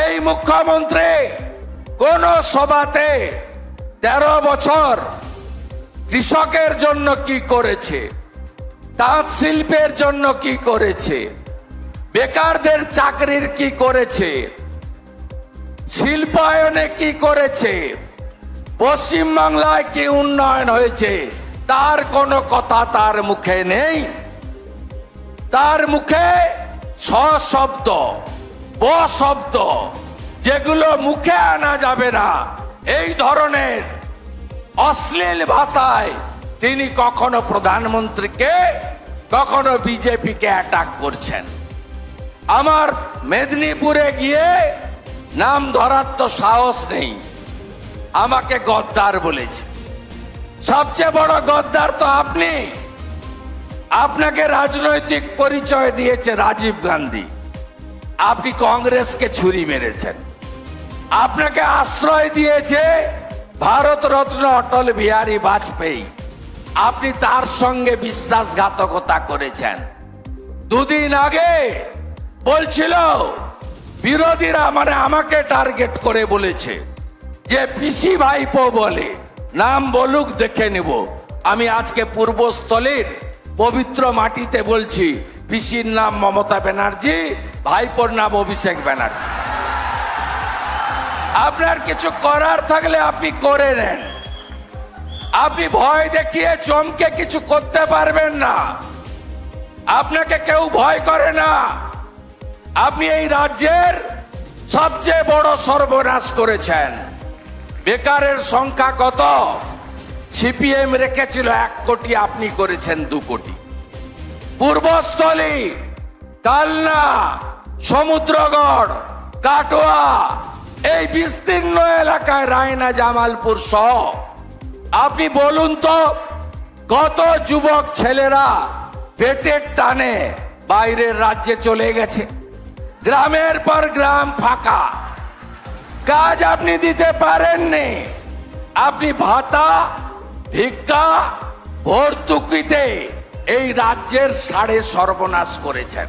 এই মুখ্যমন্ত্রী কোন সভাতে তেরো বছর কৃষকের জন্য কি করেছে? তাঁত শিল্পের জন্য কি করেছে? বেকারদের চাকরির কি করেছে? শিল্পায়নে কি করেছে? পশ্চিমবাংলায় কি উন্নয়ন হয়েছে? তার কোনো কথা তার মুখে নেই। তার মুখে শব্দ ব শব্দ যেগুলো মুখে আনা যাবে না। এই ধরনের অশ্লীল ভাষায় তিনি কখনো প্রধানমন্ত্রীকে, কখনো বিজেপিকে অ্যাটাক করছেন। আমার মেদিনীপুরে গিয়ে নাম ধরার তো সাহস নেই। আমাকে গদ্দার বলেছে। সবচেয়ে বড় গদ্দার তো আপনি। আপনাকে রাজনৈতিক পরিচয় দিয়েছে রাজীব গান্ধী। আপনি কংগ্রেসকে ছুরি মেরেছেন। আপনাকে আশ্রয় দিয়েছে ভারত রত্ন অটল বিহারী বাজপেয়ী। আপনি তার সঙ্গে বিশ্বাসঘাতকতা করেছেন। দুদিন আগে বলছিল, বিরোধীরা মানে আমাকে টার্গেট করে বলেছে যে পিসি ভাইপো বলে, নাম বলুক, দেখে নেব। আমি আজকে পূর্বস্থলীর পবিত্র মাটিতে বলছি, পিসির নাম মমতা ব্যানার্জি ভাইপোর নাম অভিষেক ব্যানার্জি। আপনার কিছু করার থাকলে আপনি করে নেন। আপনি ভয় দেখিয়ে চমকে কিছু করতে পারবেন না। আপনাকে কেউ ভয় করে না। আপনি এই রাজ্যের সবচেয়ে বড় সর্বনাশ করেছেন। বেকারের সংখ্যা কত? সিপিএম রেখেছিল এক কোটি, আপনি করেছেন দু কোটি। পূর্বস্থলী, কালনা সমুদ্রগড়, কাটোয়া, এই বিস্তীর্ণ এলাকায় রায়না জামালপুর সহ। আপনি বলুন তো, কত যুবক ছেলেরা পেটের টানে বাইরের রাজ্যে চলে গেছে? গ্রামের পর গ্রাম ফাঁকা। কাজ আপনি দিতে পারেননি। আপনি ভাতা, ভিক্ষা, ভর্তুকিতে এই রাজ্যের সাড়ে সর্বনাশ করেছেন।